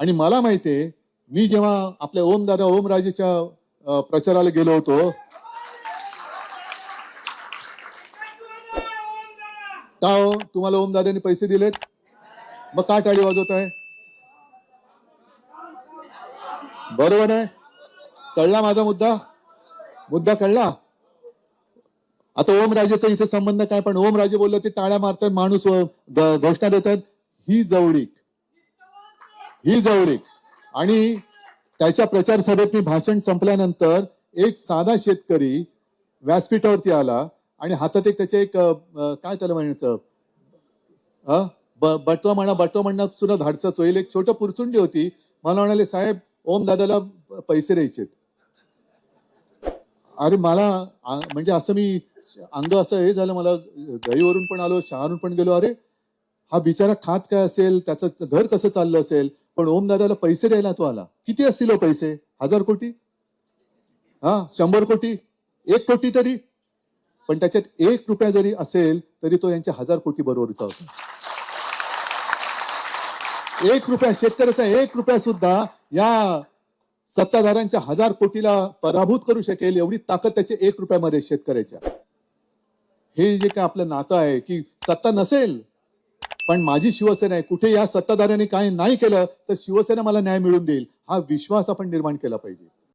आणि मला माहिती आहे मी जेव्हा आपल्या ओम दादा ओमराजेच्या प्रचाराला गेलो होतो का हो तुम्हाला ओम दादांनी पैसे दिलेत? मग का टाळी वाजवत आहे? बरोबर आहे. कळला माझा मुद्दा? मुद्दा कळला? आता ओमराजेचा इथे संबंध काय? पण ओमराजे बोललं ते टाळ्या मारतात माणूस घोषणा देतात. ही जवळीक. ही जवळीक. आणि त्याच्या प्रचार सभेत मी भाषण संपल्यानंतर एक साधा शेतकरी व्यासपीठावरती आला आणि हातात एक त्याचे एक काय त्याला म्हणायचं? ब- बटवा म्हणा बटवा म्हणणं सुद्धा धाडसच होईल एक छोटं पुरचुंडी होती. मला म्हणाले साहेब ओम दादाला पैसे द्यायचे अरे मला म्हणजे असं मी अंग असं हे झालं. मला गईवरून पण आलो शहारून पण गेलो. अरे हा बिचारा खात काय असेल त्याचं घर कसं चाललं असेल पण ओम दादाला पैसे द्यायला तो आला. किती असतील हो पैसे? हजार कोटी? हा शंभर कोटी? एक कोटी तरी. पण त्याच्यात एक रुपया जरी असेल तरी तो यांच्या हजार कोटी बरोबरचा होता एक रुपया शेतकऱ्याचा एक रुपया सुद्धा या सत्ताधाऱ्यांच्या हजार कोटीला पराभूत करू शकेल एवढी ताकद त्याच्या एक रुपयामध्ये शेतकऱ्याच्या. हे जे काय आपलं नातं आहे की सत्ता नसेल पण माझी शिवसेना आहे. कुठे या सत्ताधाऱ्याने काही नाही केलं तर शिवसेना मला न्याय मिळून देईल. हा विश्वास आपण निर्माण केला पाहिजे.